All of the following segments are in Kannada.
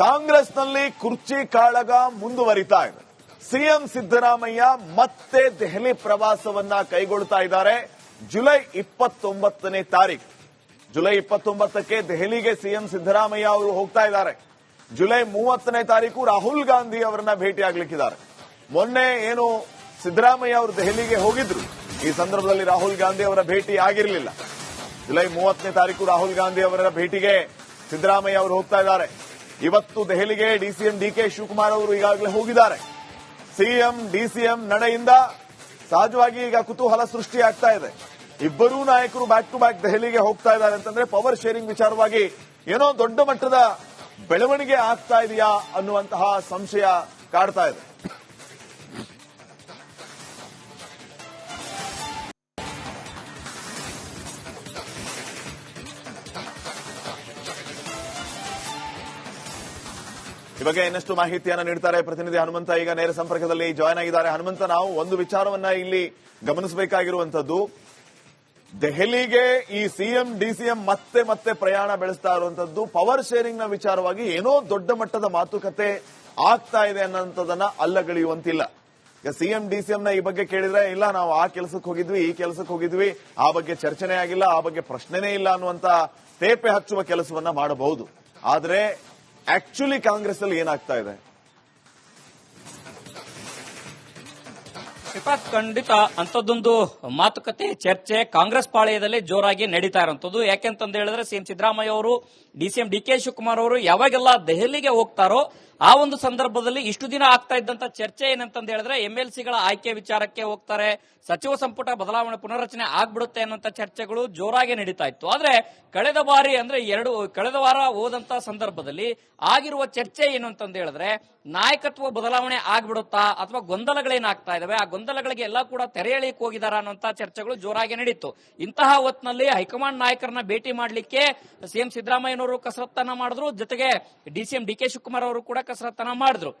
ಕಾಂಗ್ರೆಸ್ನಲ್ಲಿ ಕುರ್ಚಿ ಕಾಳಗ ಮುಂದುವರಿತಾ ಇದೆ. ಸಿಎಂ ಸಿದ್ದರಾಮಯ್ಯ ಮತ್ತೆ ದೆಹಲಿ ಪ್ರವಾಸವನ್ನ ಕೈಗೊಳ್ತಾ ಇದ್ದಾರೆ. ಜುಲೈ ಇಪ್ಪತ್ತೊಂಬತ್ತನೇ ತಾರೀಕು ಜುಲೈ ಇಪ್ಪತ್ತೊಂಬತ್ತಕ್ಕೆ ದೆಹಲಿಗೆ ಸಿಎಂ ಸಿದ್ದರಾಮಯ್ಯ ಅವರು ಹೋಗ್ತಾ ಇದ್ದಾರೆ. ಜುಲೈ ಮೂವತ್ತನೇ ತಾರೀಕು ರಾಹುಲ್ ಗಾಂಧಿ ಅವರನ್ನ ಭೇಟಿಯಾಗ್ಲಿಕ್ಕಿದ್ದಾರೆ ಮೊನ್ನೆ ಏನು ಸಿದ್ದರಾಮಯ್ಯ ಅವರು ದೆಹಲಿಗೆ ಹೋಗಿದ್ರು. ಈ ಸಂದರ್ಭದಲ್ಲಿ ರಾಹುಲ್ ಗಾಂಧಿ ಅವರ ಭೇಟಿ ಆಗಿರಲಿಲ್ಲ. ಜುಲೈ ಮೂವತ್ತನೇ ತಾರೀಕು ರಾಹುಲ್ ಗಾಂಧಿ ಅವರ ಭೇಟಿಗೆ ಸಿದ್ದರಾಮಯ್ಯ ಅವರು ಹೋಗ್ತಾ ಇದ್ದಾರೆ. ಇವತ್ತು ದೆಹಲಿಗೆ ಡಿಸಿಎಂ ಡಿಕೆ ಶಿವಕುಮಾರ್ ಅವರು ಈಗಾಗಲೇ ಹೋಗಿದ್ದಾರೆ. ಸಿಎಂ, ಡಿಸಿಎಂ ನಡೆಯಿಂದ ಸಹಜವಾಗಿ ಈಗ ಕುತೂಹಲ ಸೃಷ್ಟಿಯಾಗ್ತಾ ಇದೆ. ಇಬ್ಬರೂ ನಾಯಕರು ಬ್ಯಾಕ್ ಟು ಬ್ಯಾಕ್ ದೆಹಲಿಗೆ ಹೋಗ್ತಾ ಇದ್ದಾರೆ ಅಂತಂದ್ರೆ ಪವರ್ ಶೇರಿಂಗ್ ವಿಚಾರವಾಗಿ ಏನೋ ದೊಡ್ಡ ಮಟ್ಟದ ಬೆಳವಣಿಗೆ ಆಗ್ತಾ ಇದೆಯಾ ಅನ್ನುವಂತಹ ಸಂಶಯ ಕಾಡ್ತಾ ಇದೆ. ಈ ಬಗ್ಗೆ ಇನ್ನಷ್ಟು ಮಾಹಿತಿಯನ್ನು ನೀಡ್ತಾರೆ ಪ್ರತಿನಿಧಿ ಹನುಮಂತ. ಈಗ ನೇರ ಸಂಪರ್ಕದಲ್ಲಿ ಜಾಯ್ನ್ ಆಗಿದ್ದಾರೆ. ಹನುಮಂತ, ನಾವು ಒಂದು ವಿಚಾರವನ್ನ ಇಲ್ಲಿ ಗಮನಿಸಬೇಕಾಗಿರುವಂತದ್ದು ದೆಹಲಿಗೆ ಈ ಸಿಎಂ, ಡಿಸಿಎಂ ಮತ್ತೆ ಮತ್ತೆ ಪ್ರಯಾಣ ಬೆಳೆಸ್ತಾ ಇರುವಂತದ್ದು ಪವರ್ ಶೇರಿಂಗ್ನ ವಿಚಾರವಾಗಿ ಏನೋ ದೊಡ್ಡ ಮಟ್ಟದ ಮಾತುಕತೆ ಆಗ್ತಾ ಇದೆ ಅನ್ನೋದನ್ನ ಅಲ್ಲಗಳೆಯುವಂತಿಲ್ಲ. ಈಗ ಸಿಎಂ ಡಿಸಿಎಂ ನ ಈ ಬಗ್ಗೆ ಕೇಳಿದ್ರೆ, ಇಲ್ಲ, ನಾವು ಆ ಕೆಲಸಕ್ಕೆ ಹೋಗಿದ್ವಿ, ಈ ಕೆಲಸಕ್ಕೆ ಹೋಗಿದ್ವಿ, ಆ ಬಗ್ಗೆ ಚರ್ಚೆನೇ ಆಗಿಲ್ಲ, ಆ ಬಗ್ಗೆ ಪ್ರಶ್ನೆನೇ ಇಲ್ಲ ಅನ್ನುವಂತ ತೇಪೆ ಹಚ್ಚುವ ಕೆಲಸವನ್ನ ಮಾಡಬಹುದು. ಆದ್ರೆ ಆಕ್ಚುಲಿ ಕಾಂಗ್ರೆಸ್ ಅಲ್ಲಿ ಏನಾಗ್ತಾ ಇದೆ? ಶ್ರೀಪಾದ್ ಖಂಡಿತ ಅಂತದೊಂದು ಮಾತುಕತೆ, ಚರ್ಚೆ ಕಾಂಗ್ರೆಸ್ ಪಾಳಯದಲ್ಲಿ ಜೋರಾಗಿ ನಡೀತಾ ಇರುವಂತದ್ದು ಯಾಕೆಂತಂದು ಹೇಳಿದ್ರೆ ಸಿಎಂ ಸಿದ್ದರಾಮಯ್ಯ ಅವರು ಡಿಸಿಎಂ ಡಿ ಕೆ ಶಿವಕುಮಾರ್ ಅವರು ಯಾವಾಗೆಲ್ಲ ದೆಹಲಿಗೆ ಹೋಗ್ತಾರೋ ಆ ಒಂದು ಸಂದರ್ಭದಲ್ಲಿ ಇಷ್ಟು ದಿನ ಆಗ್ತಾ ಇದ್ದಂತ ಚರ್ಚೆ ಏನಂತಂದು ಹೇಳಿದ್ರೆ ಎಂಎಲ್ ಸಿಗಳ ಆಯ್ಕೆ ವಿಚಾರಕ್ಕೆ ಹೋಗ್ತಾರೆ, ಸಚಿವ ಸಂಪುಟ ಬದಲಾವಣೆ ಪುನರ್ರಚನೆ ಆಗ್ಬಿಡುತ್ತೆ ಅನ್ನುವಂತ ಚರ್ಚೆಗಳು ಜೋರಾಗಿ ನಡೀತಾ ಇತ್ತು. ಆದ್ರೆ ಕಳೆದ ಬಾರಿ ಅಂದ್ರೆ ಎರಡು, ಕಳೆದ ವಾರ ಹೋದಂತ ಸಂದರ್ಭದಲ್ಲಿ ಆಗಿರುವ ಚರ್ಚೆ ಏನು ಅಂತಂದು ಹೇಳಿದ್ರೆ ನಾಯಕತ್ವ ಬದಲಾವಣೆ ಆಗ್ಬಿಡುತ್ತಾ ಅಥವಾ ಗೊಂದಲಗಳೇನಾಗ್ತಾ ಇದಾವೆ? ಆ ಗೊಂದಲಗಳಿಗೆ ಎಲ್ಲ ಕೂಡ ತೆರೆ ಎಳಿಕ್ ಹೋಗಿದಾರ ಅನ್ನುವಂತ ಚರ್ಚೆಗಳು ಜೋರಾಗಿ ನಡೀತು. ಇಂತಹ ಹೊತ್ತಿನಲ್ಲಿ ಹೈಕಮಾಂಡ್ ನಾಯಕರನ್ನ ಭೇಟಿ ಮಾಡಲಿಕ್ಕೆ ಸಿಎಂ ಸಿದ್ದರಾಮಯ್ಯನವರು ಕಸರತ್ತನ್ನ ಮಾಡಿದ್ರು. ಜೊತೆಗೆ ಡಿಸಿಎಂ ಡಿ ಕೆ ಶಿವಕುಮಾರ್ ಅವರು ಕೂಡ ಕಸರತ್ತನ್ನ ಮಾಡಿದ್ರು.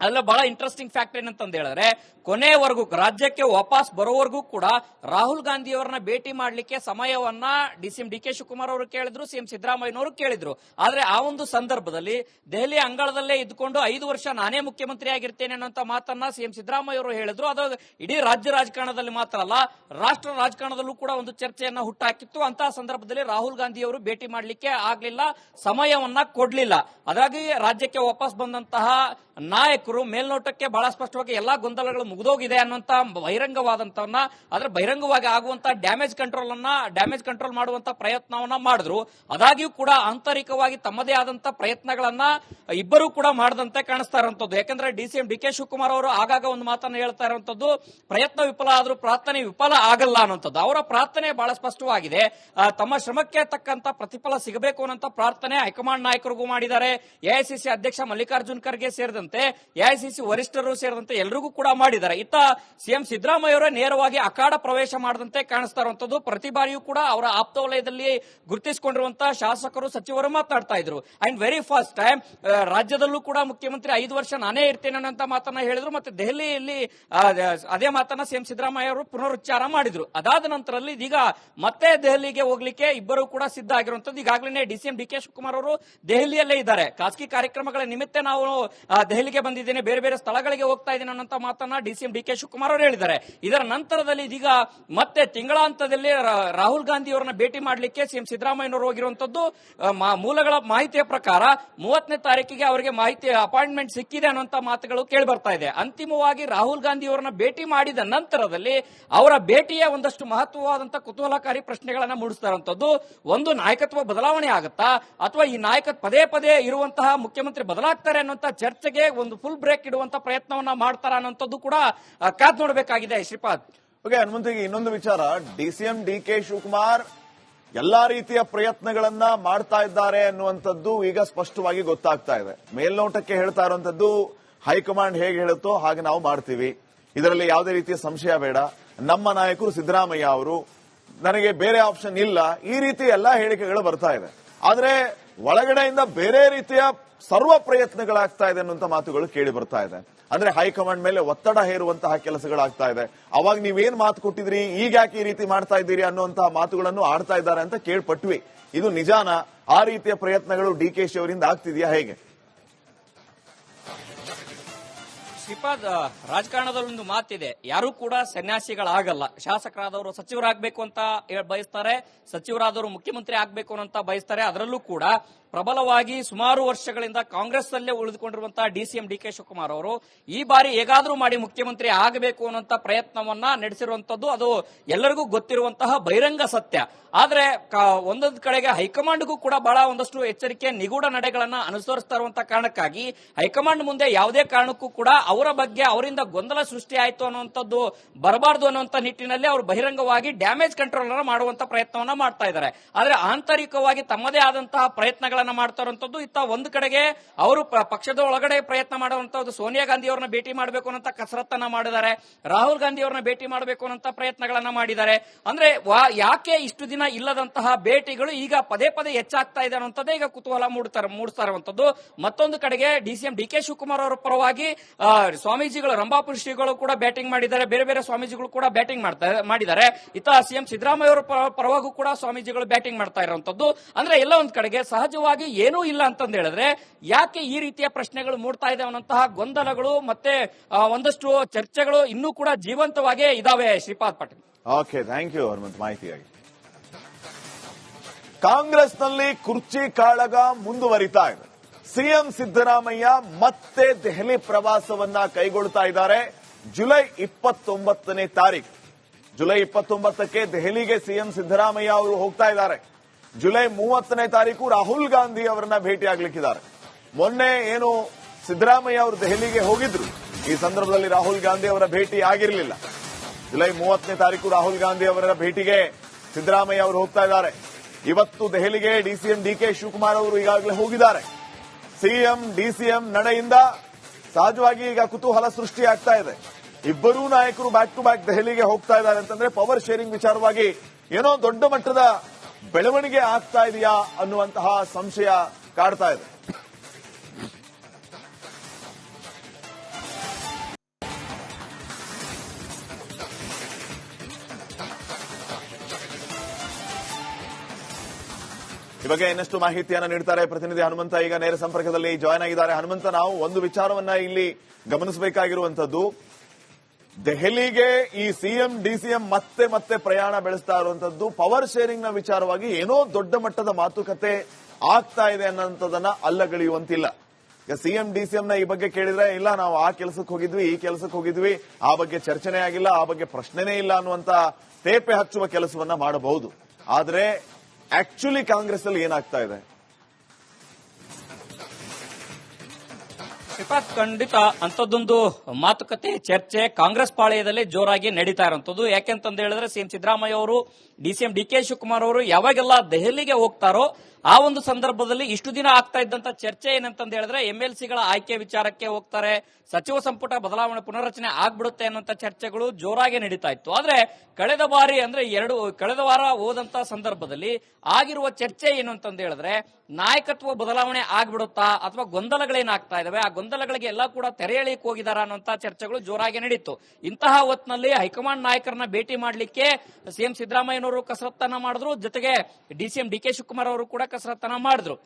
ಅಲ್ಲ ಬಹಳ ಇಂಟ್ರೆಸ್ಟಿಂಗ್ ಫ್ಯಾಕ್ಟ್ ಏನಂತಂದ ಹೇಳಿದ್ರೆ, ಕೊನೆವರೆಗೂ, ರಾಜ್ಯಕ್ಕೆ ವಾಪಸ್ ಬರೋವರೆಗೂ ಕೂಡ ರಾಹುಲ್ ಗಾಂಧಿ ಅವರನ್ನ ಭೇಟಿ ಮಾಡಲಿಕ್ಕೆ ಸಮಯವನ್ನ ಡಿಸಿಎಂ ಡಿ ಕೆ ಶಿವಕುಮಾರ್ ಅವರು ಕೇಳಿದ್ರು ಸಿಎಂ ಸಿದ್ದರಾಮಯ್ಯನವರು ಕೇಳಿದ್ರು. ಆದ್ರೆ ಆ ಒಂದು ಸಂದರ್ಭದಲ್ಲಿ ದೆಹಲಿ ಅಂಗಳದಲ್ಲೇ ಇದ್ಕೊಂಡು ಐದು ವರ್ಷ ನಾನೇ ಮುಖ್ಯಮಂತ್ರಿ ಆಗಿರ್ತೇನೆ ಅನ್ನೋಂತ ಮಾತನ್ನ ಸಿಎಂ ಸಿದ್ದರಾಮಯ್ಯ ಅವರು ಹೇಳಿದ್ರು. ಅದು ಇಡೀ ರಾಜ್ಯ ರಾಜಕಾರಣದಲ್ಲಿ ಮಾತ್ರ ಅಲ್ಲ, ರಾಷ್ಟ್ರ ರಾಜಕಾರಣದಲ್ಲೂ ಕೂಡ ಒಂದು ಚರ್ಚೆಯನ್ನ ಹುಟ್ಟಾಕಿತ್ತು. ಅಂತ ಸಂದರ್ಭದಲ್ಲಿ ರಾಹುಲ್ ಗಾಂಧಿ ಅವರು ಭೇಟಿ ಮಾಡಲಿಕ್ಕೆ ಆಗ್ಲಿಲ್ಲ, ಸಮಯವನ್ನ ಕೊಡ್ಲಿಲ್ಲ. ಅದಾಗಿ ರಾಜ್ಯಕ್ಕೆ ವಾಪಸ್ ಬಂದಂತಹ ನಾಯಕರು ಮೇಲ್ನೋಟಕ್ಕೆ ಬಹಳ ಸ್ಪಷ್ಟವಾಗಿ ಎಲ್ಲಾ ಗೊಂದಲಗಳು ಮುಗಿದೋಗಿದೆ ಅನ್ನುವಂತ ಬಹಿರಂಗವಾದಂತವನ್ನ ಅದ್ರ ಬಹಿರಂಗವಾಗಿ ಆಗುವಂತ ಡ್ಯಾಮೇಜ್ ಕಂಟ್ರೋಲ್ ಅನ್ನ ಡ್ಯಾಮೇಜ್ ಕಂಟ್ರೋಲ್ ಮಾಡುವಂತ ಪ್ರಯತ್ನವನ್ನ ಮಾಡಿದ್ರು. ಅದಾಗಿಯೂ ಕೂಡ ಆಂತರಿಕವಾಗಿ ತಮ್ಮದೇ ಆದಂತ ಪ್ರಯತ್ನಗಳನ್ನ ಇಬ್ಬರು ಕೂಡ ಮಾಡದಂತೆ ಕಾಣಿಸ್ತಾ ಇರುವಂತದ್ದು. ಯಾಕಂದ್ರೆ ಡಿಸಿಎಂ ಡಿ ಕೆ ಶಿವಕುಮಾರ್ ಅವರು ಆಗಾಗ ಒಂದು ಮಾತನ್ನ ಹೇಳ್ತಾ ಇರುವಂತದ್ದು, ಪ್ರಯತ್ನ ವಿಫಲ ಆದ್ರೂ ಪ್ರಾರ್ಥನೆ ವಿಫಲ ಆಗಲ್ಲ ಅನ್ನುವಂಥದ್ದು. ಅವರ ಪ್ರಾರ್ಥನೆ ಬಹಳ ಸ್ಪಷ್ಟವಾಗಿದೆ. ತಮ್ಮ ಶ್ರಮಕ್ಕೆ ತಕ್ಕಂತ ಪ್ರತಿಫಲ ಸಿಗಬೇಕು ಅನ್ನೋಂತ ಪ್ರಾರ್ಥನೆ ಹೈಕಮಾಂಡ್ ನಾಯಕರಿಗೂ ಮಾಡಿದ್ದಾರೆ. ಎಐಸಿಸಿ ಅಧ್ಯಕ್ಷ ಮಲ್ಲಿಕಾರ್ಜುನ್ ಖರ್ಗೆ ಸೇರಿದಂತೆ ಎಐಸಿಸಿ ವರಿಷ್ಠರು ಸೇರಿದಂತೆ ಎಲ್ರಿಗೂ ಕೂಡ ಮಾಡಿದ್ದಾರೆ. ಇತ್ತ ಸಿಎಂ ಸಿದ್ದರಾಮಯ್ಯ ಅವರೇ ನೇರವಾಗಿ ಅಖಾಡ ಪ್ರವೇಶ ಮಾಡದಂತೆ ಕಾಣಿಸ್ತಾ ಇರುವಂತದ್ದು. ಪ್ರತಿ ಬಾರಿಯೂ ಕೂಡ ಅವರ ಆಪ್ತ ವಲಯದಲ್ಲಿ ಗುರುತಿಸಿಕೊಂಡಿರುವಂತಹ ಶಾಸಕರು, ಸಚಿವರು ಮಾತನಾಡ್ತಾ ಇದ್ರು. ಅಂಡ್ ವೆರಿ ಫಸ್ಟ್ ಟೈಮ್ ರಾಜ್ಯದಲ್ಲೂ ಕೂಡ ಮುಖ್ಯಮಂತ್ರಿ ಐದು ವರ್ಷ ನಾನೇ ಇರ್ತೇನೆ ಅನ್ನೋ ಮಾತನ್ನ ಹೇಳಿದ್ರು. ಮತ್ತೆ ದೆಹಲಿಯಲ್ಲಿ ಅದೇ ಮಾತನ್ನ ಸಿಎಂ ಸಿದ್ದರಾಮಯ್ಯ ಅವರು ಪುನರುಚ್ಚಾರ ಮಾಡಿದ್ರು. ಅದಾದ ನಂತರದಲ್ಲಿ ಇದೀಗ ಮತ್ತೆ ದೆಹಲಿಗೆ ಹೋಗ್ಲಿಕ್ಕೆ ಇಬ್ಬರು ಕೂಡ ಸಿದ್ಧ ಆಗಿರುವಂತದ್ದು. ಈಗಾಗಲೇ ಡಿಸಿಎಂ ಡಿ ಕೆ ಶಿವಕುಮಾರ್ ಅವರು ದೆಹಲಿಯಲ್ಲೇ ಇದ್ದಾರೆ. ಖಾಸಗಿ ಕಾರ್ಯಕ್ರಮಗಳ ನಿಮಿತ್ತ ನಾವು ದೆಹಲಿಗೆ ದೆಹಲಿಗೆ ಬಂದಿದ್ದೇನೆ ಬೇರೆ ಬೇರೆ ಸ್ಥಳಗಳಿಗೆ ಹೋಗ್ತಾ ಇದ್ದೇನೆ ಅನ್ನೋ ಮಾತನ್ನ ಡಿಸಿಎಂ ಡಿ ಕೆ ಶಿವಕುಮಾರ್ ಅವರು ಹೇಳಿದ್ದಾರೆ. ಇದರ ನಂತರದಲ್ಲಿ ಇದೀಗ ಮತ್ತೆ ತಿಂಗಳಾಂತದಲ್ಲಿ ರಾಹುಲ್ ಗಾಂಧಿ ಅವರನ್ನ ಭೇಟಿ ಮಾಡಲಿಕ್ಕೆ ಸಿಎಂ ಸಿದ್ದರಾಮಯ್ಯನವರು ಹೋಗಿರುವಂತದ್ದು ಮೂಲಗಳ ಮಾಹಿತಿಯ ಪ್ರಕಾರ ಮೂವತ್ತನೇ ತಾರೀಕಿಗೆ ಅವರಿಗೆ ಮಾಹಿತಿ, ಅಪಾಯಿಂಟ್ಮೆಂಟ್ ಸಿಕ್ಕಿದೆ ಅನ್ನುವಂತ ಮಾತುಗಳು ಕೇಳಿ ಬರ್ತಾ ಇದೆ. ಅಂತಿಮವಾಗಿ ರಾಹುಲ್ ಗಾಂಧಿ ಅವರನ್ನ ಭೇಟಿ ಮಾಡಿದ ನಂತರದಲ್ಲಿ ಅವರ ಭೇಟಿಯ ಒಂದಷ್ಟು ಮಹತ್ವವಾದಂತಹ ಕುತೂಹಲಕಾರಿ ಪ್ರಶ್ನೆಗಳನ್ನ ಮೂಡಿಸ್ತಾ ಇರುವಂತದ್ದು. ಒಂದು ನಾಯಕತ್ವ ಬದಲಾವಣೆ ಆಗುತ್ತಾ? ಅಥವಾ ಈ ನಾಯಕ ಪದೇ ಪದೇ ಇರುವಂತಹ ಮುಖ್ಯಮಂತ್ರಿ ಬದಲಾಗ್ತಾರೆ ಅನ್ನುವಂತ ಚರ್ಚೆಗೆ ಒಂದು ಬ್ರೇಕ್ ಇಡುವಂತ ಪ್ರಯತ್ನವನ್ನ ಮಾಡ್ತಾರ ಅನ್ನೋಂಥದ್ದು ಕೂಡ ಕಾದ್ ನೋಡಬೇಕಾಗಿದೆ ಶ್ರೀಪಾದ್. ಓಕೆ, ಹನುಮಂತಿಗೆ ಇನ್ನೊಂದು ವಿಚಾರ. D C M D K Shivakumar ಎಲ್ಲಾ ರೀತಿಯ ಪ್ರಯತ್ನಗಳನ್ನ ಮಾಡ್ತಾ ಇದ್ದಾರೆ ಅನ್ನುವಂಥದ್ದು ಈಗ ಸ್ಪಷ್ಟವಾಗಿ ಗೊತ್ತಾಗ್ತಾ ಇದೆ. ಮೇಲ್ನೋಟಕ್ಕೆ ಹೇಳ್ತಾ ಇರುವಂತದ್ದು ಹೈಕಮಾಂಡ್ ಹೇಗೆ ಹೇಳುತ್ತೋ ಹಾಗೆ ನಾವು ಮಾಡ್ತೀವಿ. ಇದರಲ್ಲಿ ಯಾವುದೇ ರೀತಿಯ ಸಂಶಯ ಬೇಡ. ನಮ್ಮ ನಾಯಕರು ಸಿದ್ದರಾಮಯ್ಯ ಅವರು, ನನಗೆ ಬೇರೆ ಆಪ್ಷನ್ ಇಲ್ಲ. ಈ ರೀತಿ ಎಲ್ಲಾ ಹೇಳಿಕೆಗಳು ಬರ್ತಾ ಇದೆ. ಆದರೆ ಒಳಗಡೆಯಿಂದ ಬೇರೆ ರೀತಿಯ ಸರ್ವ ಪ್ರಯತ್ನಗಳಾಗ್ತಾ ಇದೆ ಅನ್ನುವಂತ ಮಾತುಗಳು ಕೇಳಿ ಬರ್ತಾ ಇದೆ. ಅಂದ್ರೆ ಹೈಕಮಾಂಡ್ ಮೇಲೆ ಒತ್ತಡ ಹೇರುವಂತಹ ಕೆಲಸಗಳಾಗ್ತಾ ಇದೆ. ಅವಾಗ ನೀವೇನ್ ಮಾತು ಕೊಟ್ಟಿದ್ರಿ? ಈಗ ಯಾಕೆ ಈ ರೀತಿ ಮಾಡ್ತಾ ಇದ್ದೀರಿ ಅನ್ನುವಂತಹ ಮಾತುಗಳನ್ನು ಆಡ್ತಾ ಇದ್ದಾರೆ ಅಂತ ಕೇಳ್ಪಟ್ವಿ. ಇದು ನಿಜಾನ? ಆ ರೀತಿಯ ಪ್ರಯತ್ನಗಳು ಡಿ ಕೆ ಅವರಿಂದ ಆಗ್ತಿದೆಯಾ ಹೇಗೆ? ಶ್ರೀಪಾದ್ ರಾಜಕಾರಣದಲ್ಲಿ ಒಂದು ಮಾತಿದೆ. ಯಾರು ಕೂಡ ಸನ್ಯಾಸಿಗಳಾಗಲ್ಲ. ಶಾಸಕರಾದವರು ಸಚಿವರಾಗಬೇಕು ಅಂತ ಬಯಸ್ತಾರೆ. ಸಚಿವರಾದವರು ಮುಖ್ಯಮಂತ್ರಿ ಆಗಬೇಕು ಅಂತ ಬಯಸ್ತಾರೆ. ಅದರಲ್ಲೂ ಕೂಡ ಪ್ರಬಲವಾಗಿ ಸುಮಾರು ವರ್ಷಗಳಿಂದ ಕಾಂಗ್ರೆಸ್ನಲ್ಲೇ ಉಳಿದುಕೊಂಡಿರುವಂತಹ D C D K Shivakumar ಅವರು ಈ ಬಾರಿ ಹೇಗಾದ್ರೂ ಮಾಡಿ ಮುಖ್ಯಮಂತ್ರಿ ಆಗಬೇಕು ಅನ್ನುವಂತ ಪ್ರಯತ್ನವನ್ನ ನಡೆಸಿರುವಂತದ್ದು ಅದು ಎಲ್ಲರಿಗೂ ಗೊತ್ತಿರುವಂತಹ ಬಹಿರಂಗ ಸತ್ಯ. ಆದ್ರೆ ಒಂದೊಂದು ಕಡೆಗೆ ಹೈಕಮಾಂಡ್ಗೂ ಕೂಡ ಬಹಳ ಒಂದಷ್ಟು ಎಚ್ಚರಿಕೆ ನಿಗೂಢ ನಡೆಗಳನ್ನ ಅನುಸರಿಸ್ತಾ ಇರುವಂತಹ ಕಾರಣಕ್ಕಾಗಿ ಹೈಕಮಾಂಡ್ ಮುಂದೆ ಯಾವುದೇ ಕಾರಣಕ್ಕೂ ಕೂಡ ಅವರ ಬಗ್ಗೆ ಅವರಿಂದ ಗೊಂದಲ ಸೃಷ್ಟಿ ಆಯ್ತು ಅನ್ನುವಂಥದ್ದು ಬರಬಾರದು ಅನ್ನುವಂಥ ನಿಟ್ಟಿನಲ್ಲಿ ಅವರು ಬಹಿರಂಗವಾಗಿ ಡ್ಯಾಮೇಜ್ ಕಂಟ್ರೋಲ್ ಮಾಡುವಂತ ಪ್ರಯತ್ನವನ್ನ ಮಾಡ್ತಾ ಇದ್ದಾರೆ. ಆದ್ರೆ ಆಂತರಿಕವಾಗಿ ತಮ್ಮದೇ ಆದಂತಹ ಪ್ರಯತ್ನಗಳನ್ನ ಮಾಡ್ತಾ ಇರುವಂತದ್ದು ಇತ್ತ ಒಂದು ಕಡೆಗೆ ಅವರು ಪಕ್ಷದ ಒಳಗಡೆ ಪ್ರಯತ್ನ ಮಾಡುವಂತದ್ದು ಸೋನಿಯಾ ಗಾಂಧಿ ಅವರನ್ನ ಭೇಟಿ ಮಾಡಬೇಕು ಅನ್ನೋ ಕಸರತ್ತನ್ನ ಮಾಡಿದ್ದಾರೆ. ರಾಹುಲ್ ಗಾಂಧಿ ಅವರನ್ನ ಭೇಟಿ ಮಾಡಬೇಕು ಅನ್ನೋ ಪ್ರಯತ್ನಗಳನ್ನ ಮಾಡಿದ್ದಾರೆ. ಅಂದ್ರೆ ಯಾಕೆ ಇಷ್ಟು ದಿನ ಇಲ್ಲದಂತಹ ಭೇಟಿಗಳು ಈಗ ಪದೇ ಪದೇ ಹೆಚ್ಚಾಗ್ತಾ ಇದೆ ಅನ್ನೋಂಥದ್ದೇ ಈಗ ಕುತೂಹಲ ಮೂಡ್ತಾರೆ ಮೂಡಿಸ್ತಾ ಇರುವಂತದ್ದು ಮತ್ತೊಂದು ಕಡೆಗೆ ಡಿಸಿಎಂ ಡಿ ಕೆ ಶಿವಕುಮಾರ್ ಅವರ ಪರವಾಗಿ ಸ್ವಾಮೀಜಿಗಳು, ರಂಭಾಪುರ ಶ್ರೀಗಳು ಕೂಡ ಬ್ಯಾಟಿಂಗ್ ಮಾಡಿದ್ದಾರೆ. ಬೇರೆ ಬೇರೆ ಸ್ವಾಮೀಜಿಗಳು ಕೂಡ ಬ್ಯಾಟಿಂಗ್ ಮಾಡ್ತಾ, ಮಾಡಿದ್ದಾರೆ. ಇತ್ತ ಸಿಎಂ ಸಿದ್ದರಾಮಯ್ಯ ಅವರ ಪರವಾಗೂ ಕೂಡ ಸ್ವಾಮೀಜಿಗಳು ಬ್ಯಾಟಿಂಗ್ ಮಾಡ್ತಾ ಇರುವಂತದ್ದು ಅಂದ್ರೆ ಎಲ್ಲ ಒಂದ್ ಕಡೆಗೆ ಸಹಜವಾಗಿ ಏನೂ ಇಲ್ಲ ಅಂತಂದು ಹೇಳಿದ್ರೆ, ಯಾಕೆ ಈ ರೀತಿಯ ಪ್ರಶ್ನೆಗಳು ಮೂಡ್ತಾ ಇದೆ ಅನ್ನೋಂತಹ ಗೊಂದಲಗಳು ಮತ್ತೆ ಒಂದಷ್ಟು ಚರ್ಚೆಗಳು ಇನ್ನೂ ಕೂಡ ಜೀವಂತವಾಗೇ ಇದಾವೆ Shripad Patil. Okay thank you Hanumanth ಮಾಹಿತಿಯಾಗಿ. ಕಾಂಗ್ರೆಸ್ನಲ್ಲಿ ಕುರ್ಚಿ ಕಾಳಗ ಮುಂದುವರಿತಾ ಇದೆ. ಸಿಎಂ ಸಿದ್ದರಾಮಯ್ಯ ಮತ್ತೆ ದೆಹಲಿ ಪ್ರವಾಸವನ್ನ ಕೈಗೊಳ್ತಾ ಇದ್ದಾರೆ. ಜುಲೈ ಇಪ್ಪತ್ತೊಂಬತ್ತನೇ ತಾರೀಕು. ಜುಲೈ ಇಪ್ಪತ್ತೊಂಬತ್ತಕ್ಕೆ ದೆಹಲಿಗೆ ಸಿಎಂ ಸಿದ್ದರಾಮಯ್ಯ ಅವರು ಹೋಗ್ತಾ ಇದ್ದಾರೆ. ಜುಲೈ ಮೂವತ್ತನೇ ತಾರೀಕು ರಾಹುಲ್ ಗಾಂಧಿ ಅವರನ್ನ ಭೇಟಿಯಾಗ್ಲಿಕ್ಕಿದ್ದಾರೆ ಮೊನ್ನೆ ಏನು ಸಿದ್ದರಾಮಯ್ಯ ಅವರು ದೆಹಲಿಗೆ ಹೋಗಿದ್ರು. ಈ ಸಂದರ್ಭದಲ್ಲಿ ರಾಹುಲ್ ಗಾಂಧಿ ಅವರ ಭೇಟಿ ಆಗಿರಲಿಲ್ಲ. ಜುಲೈ ಮೂವತ್ತನೇ ತಾರೀಕು ರಾಹುಲ್ ಗಾಂಧಿ ಅವರ ಭೇಟಿಗೆ ಸಿದ್ದರಾಮಯ್ಯ ಅವರು ಹೋಗ್ತಾ ಇದ್ದಾರೆ. ಇವತ್ತು ದೆಹಲಿಗೆ ಡಿಸಿಎಂ ಡಿಕೆ ಶಿವಕುಮಾರ್ ಅವರು ಈಗಾಗಲೇ ಹೋಗಿದ್ದಾರೆ. ಸಿಎಂ, ಡಿಸಿಎಂ ನಡೆಯಿಂದ ಸಹಜವಾಗಿ ಈಗ ಕುತೂಹಲ ಸೃಷ್ಟಿಯಾಗ್ತಾ ಇದೆ. ಇಬ್ಬರೂ ನಾಯಕರು ಬ್ಯಾಕ್ ಟು ಬ್ಯಾಕ್ ದೆಹಲಿಗೆ ಹೋಗ್ತಾ ಇದ್ದಾರೆ ಅಂತಂದ್ರೆ ಪವರ್ ಶೇರಿಂಗ್ ವಿಚಾರವಾಗಿ ಏನೋ ದೊಡ್ಡ ಮಟ್ಟದ ಬೆಳವಣಿಗೆ ಆಗ್ತಾ ಇದೆಯಾ ಅನ್ನುವಂತಹ ಸಂಶಯ ಕಾಡ್ತಾ ಇದೆ. ಈ ಬಗ್ಗೆ ಇನ್ನಷ್ಟು ಮಾಹಿತಿಯನ್ನು ನೀಡ್ತಾರೆ ಪ್ರತಿನಿಧಿ ಹನುಮಂತ. ಈಗ ನೇರ ಸಂಪರ್ಕದಲ್ಲಿ ಜಾಯ್ನ್ ಆಗಿದ್ದಾರೆ. ಹನುಮಂತ, ನಾವು ಒಂದು ವಿಚಾರವನ್ನ ಇಲ್ಲಿ ಗಮನಿಸಬೇಕಾಗಿರುವಂತದ್ದು ದೆಹಲಿಗೆ ಈ ಸಿಎಂ, ಡಿಸಿಎಂ ಮತ್ತೆ ಮತ್ತೆ ಪ್ರಯಾಣ ಬೆಳೆಸ್ತಾ ಇರುವಂತದ್ದು ಪವರ್ ಶೇರಿಂಗ್ನ ವಿಚಾರವಾಗಿ ಏನೋ ದೊಡ್ಡ ಮಟ್ಟದ ಮಾತುಕತೆ ಆಗ್ತಾ ಇದೆ ಅನ್ನೋಂಥದ್ದನ್ನ ಅಲ್ಲಗಳೆಯುವಂತಿಲ್ಲ. ಈಗ ಸಿಎಂ ಡಿಸಿಎಂ ನ ಈ ಬಗ್ಗೆ ಕೇಳಿದ್ರೆ, ಇಲ್ಲ, ನಾವು ಆ ಕೆಲಸಕ್ಕೆ ಹೋಗಿದ್ವಿ, ಈ ಕೆಲಸಕ್ಕೆ ಹೋಗಿದ್ವಿ, ಆ ಬಗ್ಗೆ ಚರ್ಚೆನೇ ಆಗಿಲ್ಲ, ಆ ಬಗ್ಗೆ ಪ್ರಶ್ನೆನೇ ಇಲ್ಲ ಅನ್ನುವಂತ ತೇಪೆ ಹಚ್ಚುವ ಕೆಲಸವನ್ನ ಮಾಡಬಹುದು. ಆದ್ರೆ ಆಕ್ಚುಲಿ ಕಾಂಗ್ರೆಸ್ ಅಲ್ಲಿ ಏನಾಗ್ತಾ ಇದೆ? ಶ್ರೀಪಾದ್ ಖಂಡಿತ ಅಂತದೊಂದು ಮಾತುಕತೆ, ಚರ್ಚೆ ಕಾಂಗ್ರೆಸ್ ಪಾಳಯದಲ್ಲಿ ಜೋರಾಗಿ ನಡೀತಾ ಇರುವಂತದ್ದು ಯಾಕೆಂತಂದು ಹೇಳಿದ್ರೆ ಸಿಎಂ ಸಿದ್ದರಾಮಯ್ಯ ಅವರು ಡಿಸಿಎಂ ಡಿ ಕೆ ಶಿವಕುಮಾರ್ ಅವರು ಯಾವಾಗೆಲ್ಲ ದೆಹಲಿಗೆ ಹೋಗ್ತಾರೋ ಆ ಒಂದು ಸಂದರ್ಭದಲ್ಲಿ ಇಷ್ಟು ದಿನ ಆಗ್ತಾ ಇದ್ದಂತ ಚರ್ಚೆ ಏನಂತಂದು ಹೇಳಿದ್ರೆ ಎಂಎಲ್ ಸಿಗಳ ಆಯ್ಕೆ ವಿಚಾರಕ್ಕೆ ಹೋಗ್ತಾರೆ, ಸಚಿವ ಸಂಪುಟ ಬದಲಾವಣೆ ಪುನರ್ರಚನೆ ಆಗ್ಬಿಡುತ್ತೆ ಅನ್ನುವಂತ ಚರ್ಚೆಗಳು ಜೋರಾಗಿ ನಡೀತಾ ಇತ್ತು. ಆದ್ರೆ ಕಳೆದ ಬಾರಿ ಅಂದ್ರೆ ಎರಡು, ಕಳೆದ ವಾರ ಹೋದಂತ ಸಂದರ್ಭದಲ್ಲಿ ಆಗಿರುವ ಚರ್ಚೆ ಏನು ಅಂತಂದು ಹೇಳಿದ್ರೆ ನಾಯಕತ್ವ ಬದಲಾವಣೆ ಆಗ್ಬಿಡುತ್ತಾ ಅಥವಾ ಗೊಂದಲಗಳೇನಾಗ್ತಾ ಇದಾವೆ? ಆ ಗೊಂದಲಗಳಿಗೆ ಎಲ್ಲ ಕೂಡ ತೆರೆ ಎಳಿಕ್ ಹೋಗಿದಾರ ಅನ್ನುವಂತ ಚರ್ಚೆಗಳು ಜೋರಾಗಿ ನಡೀತು. ಇಂತಹ ಹೊತ್ತಿನಲ್ಲಿ ಹೈಕಮಾಂಡ್ ನಾಯಕರನ್ನ ಭೇಟಿ ಮಾಡಲಿಕ್ಕೆ ಸಿಎಂ ಸಿದ್ದರಾಮಯ್ಯನವರು ಕಸರತ್ತನ್ನ ಮಾಡಿದ್ರು. ಜೊತೆಗೆ ಡಿಸಿಎಂ ಡಿ ಕೆ ಶಿವಕುಮಾರ್ ಅವರು ಕೂಡ ಕಸರತ್ತನ್ನ ಮಾಡಿದ್ರು.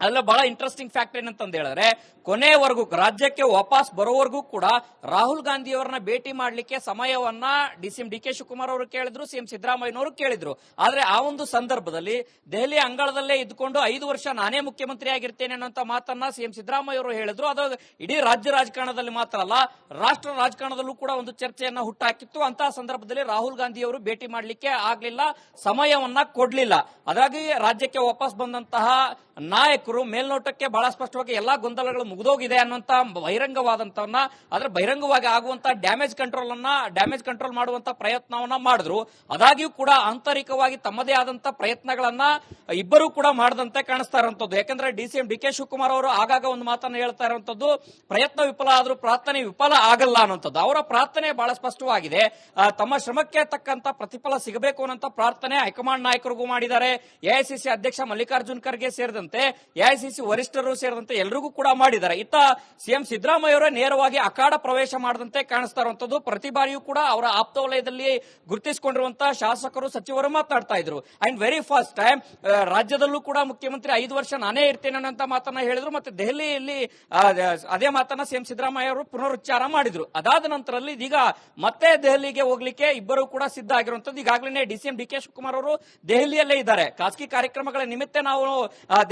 ಅಲ್ಲ ಬಹಳ ಇಂಟ್ರೆಸ್ಟಿಂಗ್ ಫ್ಯಾಕ್ಟ್ ಏನಂತಂದ ಹೇಳಿದ್ರೆ, ಕೊನೆವರೆಗೂ, ರಾಜ್ಯಕ್ಕೆ ವಾಪಸ್ ಬರೋವರೆಗೂ ಕೂಡ ರಾಹುಲ್ ಗಾಂಧಿ ಅವರನ್ನ ಭೇಟಿ ಮಾಡಲಿಕ್ಕೆ ಸಮಯವನ್ನ ಡಿಸಿಎಂ ಡಿ ಕೆ ಶಿವಕುಮಾರ್ ಅವರು ಕೇಳಿದ್ರು ಸಿಎಂ ಸಿದ್ದರಾಮಯ್ಯನವರು ಕೇಳಿದ್ರು. ಆದ್ರೆ ಆ ಒಂದು ಸಂದರ್ಭದಲ್ಲಿ ದೆಹಲಿ ಅಂಗಳದಲ್ಲೇ ಇದ್ಕೊಂಡು ಐದು ವರ್ಷ ನಾನೇ ಮುಖ್ಯಮಂತ್ರಿ ಆಗಿರ್ತೇನೆ ಅನ್ನೋಂತ ಮಾತನ್ನ ಸಿಎಂ ಸಿದ್ದರಾಮಯ್ಯ ಅವರು ಹೇಳಿದ್ರು. ಅದು ಇಡೀ ರಾಜ್ಯ ರಾಜಕಾರಣದಲ್ಲಿ ಮಾತ್ರ ಅಲ್ಲ, ರಾಷ್ಟ್ರ ರಾಜಕಾರಣದಲ್ಲೂ ಕೂಡ ಒಂದು ಚರ್ಚೆಯನ್ನ ಹುಟ್ಟಾಕಿತ್ತು. ಅಂತ ಸಂದರ್ಭದಲ್ಲಿ ರಾಹುಲ್ ಗಾಂಧಿ ಅವರು ಭೇಟಿ ಮಾಡಲಿಕ್ಕೆ ಆಗ್ಲಿಲ್ಲ, ಸಮಯವನ್ನ ಕೊಡ್ಲಿಲ್ಲ. ಅದಾಗಿ ರಾಜ್ಯಕ್ಕೆ ವಾಪಸ್ ಬಂದಂತಹ ನಾಯಕರು ಮೇಲ್ನೋಟಕ್ಕೆ ಬಹಳ ಸ್ಪಷ್ಟವಾಗಿ ಎಲ್ಲಾ ಗೊಂದಲಗಳು ಮುಗಿದೋಗಿದೆ ಅನ್ನುವಂತ ಬಹಿರಂಗವಾದಂತವನ್ನ ಅದ್ರ ಬಹಿರಂಗವಾಗಿ ಆಗುವಂತ ಡ್ಯಾಮೇಜ್ ಕಂಟ್ರೋಲ್ ಅನ್ನ ಡ್ಯಾಮೇಜ್ ಕಂಟ್ರೋಲ್ ಮಾಡುವಂತ ಪ್ರಯತ್ನವನ್ನ ಮಾಡಿದ್ರು. ಅದಾಗಿಯೂ ಕೂಡ ಆಂತರಿಕವಾಗಿ ತಮ್ಮದೇ ಆದಂತ ಪ್ರಯತ್ನಗಳನ್ನ ಇಬ್ಬರು ಕೂಡ ಮಾಡದಂತೆ ಕಾಣಿಸ್ತಾ ಇರುವಂತದ್ದು. ಯಾಕಂದ್ರೆ ಡಿಸಿಎಂ ಡಿ ಕೆ ಶಿವಕುಮಾರ್ ಅವರು ಆಗಾಗ ಒಂದು ಮಾತನ್ನ ಹೇಳ್ತಾ ಇರುವಂತದ್ದು, ಪ್ರಯತ್ನ ವಿಫಲ ಆದ್ರೂ ಪ್ರಾರ್ಥನೆ ವಿಫಲ ಆಗಲ್ಲ ಅನ್ನುವಂಥದ್ದು. ಅವರ ಪ್ರಾರ್ಥನೆ ಬಹಳ ಸ್ಪಷ್ಟವಾಗಿದೆ. ತಮ್ಮ ಶ್ರಮಕ್ಕೆ ತಕ್ಕಂತ ಪ್ರತಿಫಲ ಸಿಗಬೇಕು ಅನ್ನೋಂತ ಪ್ರಾರ್ಥನೆ ಹೈಕಮಾಂಡ್ ನಾಯಕರಿಗೂ ಮಾಡಿದ್ದಾರೆ. ಎಐಸಿಸಿ ಅಧ್ಯಕ್ಷ ಮಲ್ಲಿಕಾರ್ಜುನ್ ಖರ್ಗೆ ಸೇರಿದಂತೆ ಎಐಸಿಸಿ ವರಿಷ್ಠರು ಸೇರಿದಂತೆ ಎಲ್ರಿಗೂ ಕೂಡ ಮಾಡಿದ್ದಾರೆ. ಇತ್ತ ಸಿಎಂ ಸಿದ್ದರಾಮಯ್ಯ ಅವರೇ ನೇರವಾಗಿ ಅಖಾಡ ಪ್ರವೇಶ ಮಾಡದಂತೆ ಕಾಣಿಸ್ತಾ ಇರುವಂತದ್ದು. ಪ್ರತಿ ಬಾರಿಯೂ ಕೂಡ ಅವರ ಆಪ್ತ ವಲಯದಲ್ಲಿ ಗುರುತಿಸಿಕೊಂಡಿರುವಂತಹ ಶಾಸಕರು, ಸಚಿವರು ಮಾತನಾಡ್ತಾ ಇದ್ರು. ಅಂಡ್ ವೆರಿ ಫಸ್ಟ್ ಟೈಮ್ ರಾಜ್ಯದಲ್ಲೂ ಕೂಡ ಮುಖ್ಯಮಂತ್ರಿ ಐದು ವರ್ಷ ನಾನೇ ಇರ್ತೇನೆ ಅನ್ನೋ ಮಾತನ್ನ ಹೇಳಿದ್ರು. ಮತ್ತೆ ದೆಹಲಿಯಲ್ಲಿ ಅದೇ ಮಾತನ್ನ ಸಿಎಂ ಸಿದ್ದರಾಮಯ್ಯ ಅವರು ಪುನರುಚ್ಚಾರ ಮಾಡಿದ್ರು. ಅದಾದ ನಂತರದಲ್ಲಿ ಇದೀಗ ಮತ್ತೆ ದೆಹಲಿಗೆ ಹೋಗ್ಲಿಕ್ಕೆ ಇಬ್ಬರು ಕೂಡ ಸಿದ್ಧ ಆಗಿರುವಂತದ್ದು. ಈಗಾಗಲೇ ಡಿಸಿಎಂ ಡಿ ಕೆ ಶಿವಕುಮಾರ್ ಅವರು ದೆಹಲಿಯಲ್ಲೇ ಇದ್ದಾರೆ. ಖಾಸಗಿ ಕಾರ್ಯಕ್ರಮಗಳ ನಿಮಿತ್ತ ನಾವು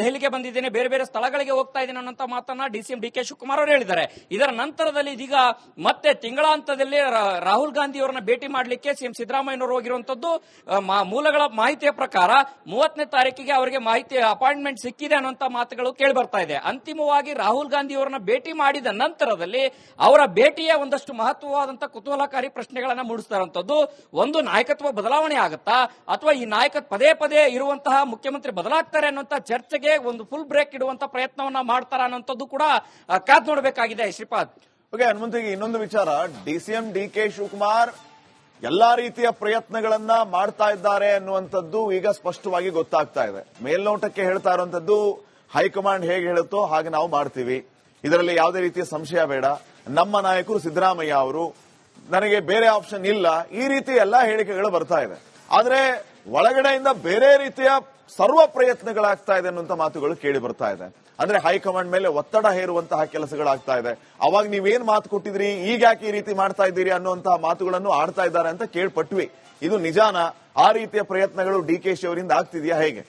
ದೆಹಲಿಗೆ ದೆಹಲಿಗೆ ಬಂದಿದ್ದೇನೆ ಬೇರೆ ಬೇರೆ ಸ್ಥಳಗಳಿಗೆ ಹೋಗ್ತಾ ಇದ್ದೇನೆ ಅನ್ನೋ ಮಾತನ್ನ ಡಿಸಿಎಂ ಡಿ ಕೆ ಶಿವಕುಮಾರ್ ಅವರು ಹೇಳಿದ್ದಾರೆ. ಇದರ ನಂತರದಲ್ಲಿ ಇದೀಗ ಮತ್ತೆ ತಿಂಗಳಾಂತದಲ್ಲಿ ರಾಹುಲ್ ಗಾಂಧಿ ಅವರನ್ನ ಭೇಟಿ ಮಾಡಲಿಕ್ಕೆ ಸಿಎಂ ಸಿದ್ದರಾಮಯ್ಯನವರು ಹೋಗಿರುವಂತದ್ದು ಮೂಲಗಳ ಮಾಹಿತಿಯ ಪ್ರಕಾರ ಮೂವತ್ತನೇ ತಾರೀಕಿಗೆ ಅವರಿಗೆ ಮಾಹಿತಿ, ಅಪಾಯಿಂಟ್ಮೆಂಟ್ ಸಿಕ್ಕಿದೆ ಅನ್ನುವಂತ ಮಾತುಗಳು ಕೇಳಿ ಬರ್ತಾ ಇದೆ. ಅಂತಿಮವಾಗಿ ರಾಹುಲ್ ಗಾಂಧಿ ಅವರನ್ನ ಭೇಟಿ ಮಾಡಿದ ನಂತರದಲ್ಲಿ ಅವರ ಭೇಟಿಯ ಒಂದಷ್ಟು ಮಹತ್ವವಾದಂತಹ ಕುತೂಹಲಕಾರಿ ಪ್ರಶ್ನೆಗಳನ್ನ ಮೂಡಿಸ್ತಾ ಇರುವಂತದ್ದು. ಒಂದು ನಾಯಕತ್ವ ಬದಲಾವಣೆ ಆಗುತ್ತಾ? ಅಥವಾ ಈ ನಾಯಕ ಪದೇ ಪದೇ ಇರುವಂತಹ ಮುಖ್ಯಮಂತ್ರಿ ಬದಲಾಗ್ತಾರೆ ಅನ್ನುವಂತ ಚರ್ಚೆಗೆ ಒಂದು ಬ್ರೇಕ್ ಇಡುವಂತ ಪ್ರಯತ್ನವನ್ನ ಮಾಡ್ತಾರ ಅನ್ನೋಂಥದ್ದು ಕೂಡ ಕಾದ್ ನೋಡಬೇಕಾಗಿದೆ ಶ್ರೀಪಾದ್. ಓಕೆ, ಹನುಮಂತಿಗೆ ಇನ್ನೊಂದು ವಿಚಾರ. D C M D K Shivakumar ಎಲ್ಲಾ ರೀತಿಯ ಪ್ರಯತ್ನಗಳನ್ನ ಮಾಡ್ತಾ ಇದ್ದಾರೆ ಅನ್ನುವಂಥದ್ದು ಈಗ ಸ್ಪಷ್ಟವಾಗಿ ಗೊತ್ತಾಗ್ತಾ ಇದೆ. ಮೇಲ್ನೋಟಕ್ಕೆ ಹೇಳ್ತಾ ಇರುವಂತದ್ದು ಹೈಕಮಾಂಡ್ ಹೇಗೆ ಹೇಳುತ್ತೋ ಹಾಗೆ ನಾವು ಮಾಡ್ತೀವಿ. ಇದರಲ್ಲಿ ಯಾವುದೇ ರೀತಿಯ ಸಂಶಯ ಬೇಡ. ನಮ್ಮ ನಾಯಕರು ಸಿದ್ದರಾಮಯ್ಯ ಅವರು, ನನಗೆ ಬೇರೆ ಆಪ್ಷನ್ ಇಲ್ಲ. ಈ ರೀತಿ ಎಲ್ಲಾ ಹೇಳಿಕೆಗಳು ಬರ್ತಾ ಇದೆ. ಆದರೆ ಒಳಗಡೆಯಿಂದ ಬೇರೆ ರೀತಿಯ ಸರ್ವ ಪ್ರಯತ್ನಗಳಾಗ್ತಾ ಇದೆ ಅನ್ನುವಂತ ಮಾತುಗಳು ಕೇಳಿ ಬರ್ತಾ ಇದೆ. ಅಂದ್ರೆ ಹೈಕಮಾಂಡ್ ಮೇಲೆ ಒತ್ತಡ ಹೇರುವಂತಹ ಕೆಲಸಗಳಾಗ್ತಾ ಇದೆ. ಅವಾಗ ನೀವೇನ್ ಮಾತು ಕೊಟ್ಟಿದ್ರಿ? ಈಗ ಯಾಕೆ ಈ ರೀತಿ ಮಾಡ್ತಾ ಇದ್ದೀರಿ ಅನ್ನುವಂತಹ ಮಾತುಗಳನ್ನು ಆಡ್ತಾ ಇದ್ದಾರೆ ಅಂತ ಕೇಳ್ಪಟ್ವಿ. ಇದು ನಿಜಾನ? ಆ ರೀತಿಯ ಪ್ರಯತ್ನಗಳು ಡಿ ಕೆ ಅವರಿಂದ ಆಗ್ತಿದೆಯಾ ಹೇಗೆ?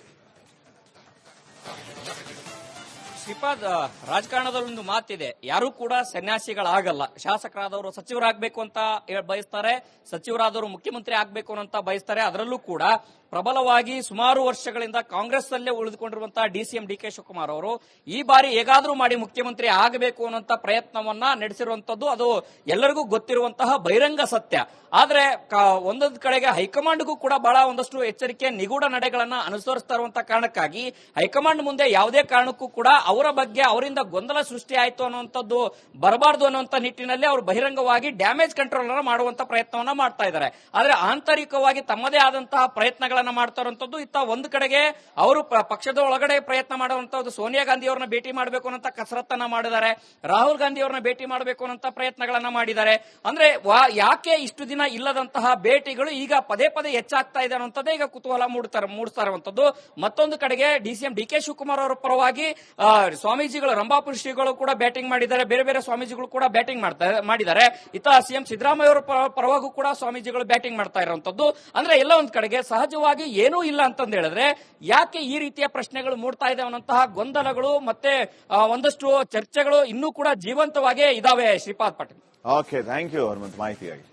ಶ್ರೀಪಾದ್ ರಾಜಕಾರಣದಲ್ಲಿ ಒಂದು ಮಾತಿದೆ. ಯಾರು ಕೂಡ ಸನ್ಯಾಸಿಗಳಾಗಲ್ಲ. ಶಾಸಕರಾದವರು ಸಚಿವರಾಗಬೇಕು ಅಂತ ಬಯಸ್ತಾರೆ. ಸಚಿವರಾದವರು ಮುಖ್ಯಮಂತ್ರಿ ಆಗಬೇಕು ಅಂತ ಬಯಸ್ತಾರೆ. ಅದರಲ್ಲೂ ಕೂಡ ಪ್ರಬಲವಾಗಿ ಸುಮಾರು ವರ್ಷಗಳಿಂದ ಕಾಂಗ್ರೆಸ್ ಅಲ್ಲೇ ಉಳಿದುಕೊಂಡಿರುವಂತಹ ಡಿಸಿಎಂ ಡಿ ಕೆ ಶಿವಕುಮಾರ್ ಅವರು ಈ ಬಾರಿ ಹೇಗಾದ್ರೂ ಮಾಡಿ ಮುಖ್ಯಮಂತ್ರಿ ಆಗಬೇಕು ಅನ್ನುವಂತ ಪ್ರಯತ್ನವನ್ನ ನಡೆಸಿರುವಂತದ್ದು ಅದು ಎಲ್ಲರಿಗೂ ಗೊತ್ತಿರುವಂತಹ ಬಹಿರಂಗ ಸತ್ಯ. ಆದ್ರೆ ಒಂದೊಂದು ಕಡೆಗೆ ಹೈಕಮಾಂಡ್ಗೂ ಕೂಡ ಬಹಳ ಒಂದಷ್ಟು ಎಚ್ಚರಿಕೆ ನಿಗೂಢ ನಡೆಗಳನ್ನ ಅನುಸರಿಸ್ತಾ ಇರುವಂತಹ ಕಾರಣಕ್ಕಾಗಿ ಹೈಕಮಾಂಡ್ ಮುಂದೆ ಯಾವುದೇ ಕಾರಣಕ್ಕೂ ಕೂಡ ಅವರ ಬಗ್ಗೆ ಅವರಿಂದ ಗೊಂದಲ ಸೃಷ್ಟಿ ಆಯ್ತು ಅನ್ನುವಂಥದ್ದು ಬರಬಾರದು ಅನ್ನುವಂಥ ನಿಟ್ಟಿನಲ್ಲಿ ಅವರು ಬಹಿರಂಗವಾಗಿ ಡ್ಯಾಮೇಜ್ ಕಂಟ್ರೋಲ್ ಮಾಡುವಂತ ಪ್ರಯತ್ನವನ್ನ ಮಾಡ್ತಾ ಇದ್ದಾರೆ. ಆದ್ರೆ ಆಂತರಿಕವಾಗಿ ತಮ್ಮದೇ ಆದಂತಹ ಪ್ರಯತ್ನಗಳನ್ನ ಮಾಡ್ತಾ ಇರುವಂತದ್ದು ಇತ್ತ ಒಂದು ಕಡೆಗೆ ಅವರು ಪಕ್ಷದ ಒಳಗಡೆ ಪ್ರಯತ್ನ ಮಾಡುವಂತದ್ದು ಸೋನಿಯಾ ಗಾಂಧಿ ಅವರನ್ನ ಭೇಟಿ ಮಾಡಬೇಕು ಅನ್ನೋ ಕಸರತ್ತನ್ನ ಮಾಡಿದ್ದಾರೆ. ರಾಹುಲ್ ಗಾಂಧಿ ಅವರನ್ನ ಭೇಟಿ ಮಾಡಬೇಕು ಅನ್ನೋ ಪ್ರಯತ್ನಗಳನ್ನ ಮಾಡಿದ್ದಾರೆ. ಅಂದ್ರೆ ಯಾಕೆ ಇಷ್ಟು ದಿನ ಇಲ್ಲದಂತಹ ಭೇಟಿಗಳು ಈಗ ಪದೇ ಪದೇ ಹೆಚ್ಚಾಗ್ತಾ ಇದೆ ಅನ್ನೋಂಥದ್ದೇ ಈಗ ಕುತೂಹಲ ಮೂಡ್ತಾರೆ ಮೂಡಿಸ್ತಾ ಇರುವಂತದ್ದು ಮತ್ತೊಂದು ಕಡೆಗೆ ಡಿಸಿಎಂ ಡಿ ಕೆ ಶಿವಕುಮಾರ್ ಅವರ ಪರವಾಗಿ ಸ್ವಾಮೀಜಿಗಳು, ರಂಭಾಪುರ ಶ್ರೀಗಳು ಕೂಡ ಬ್ಯಾಟಿಂಗ್ ಮಾಡಿದ್ದಾರೆ. ಬೇರೆ ಬೇರೆ ಸ್ವಾಮೀಜಿಗಳು ಕೂಡ ಬ್ಯಾಟಿಂಗ್ ಮಾಡ್ತಾ, ಮಾಡಿದ್ದಾರೆ. ಇತ್ತ ಸಿಎಂ ಸಿದ್ದರಾಮಯ್ಯ ಅವರ ಪರವಾಗೂ ಕೂಡ ಸ್ವಾಮೀಜಿಗಳು ಬ್ಯಾಟಿಂಗ್ ಮಾಡ್ತಾ ಇರುವಂತದ್ದು ಅಂದ್ರೆ ಎಲ್ಲ ಒಂದ್ ಕಡೆಗೆ ಸಹಜವಾಗಿ ಏನೂ ಇಲ್ಲ ಅಂತಂದು ಹೇಳಿದ್ರೆ, ಯಾಕೆ ಈ ರೀತಿಯ ಪ್ರಶ್ನೆಗಳು ಮೂಡ್ತಾ ಇದೆ ಅನ್ನೋಂತಹ ಗೊಂದಲಗಳು ಮತ್ತೆ ಒಂದಷ್ಟು ಚರ್ಚೆಗಳು ಇನ್ನೂ ಕೂಡ ಜೀವಂತವಾಗೇ ಇದಾವೆ Shripad Patil. Okay thank you Hanumanth ಮಾಹಿತಿಯಾಗಿ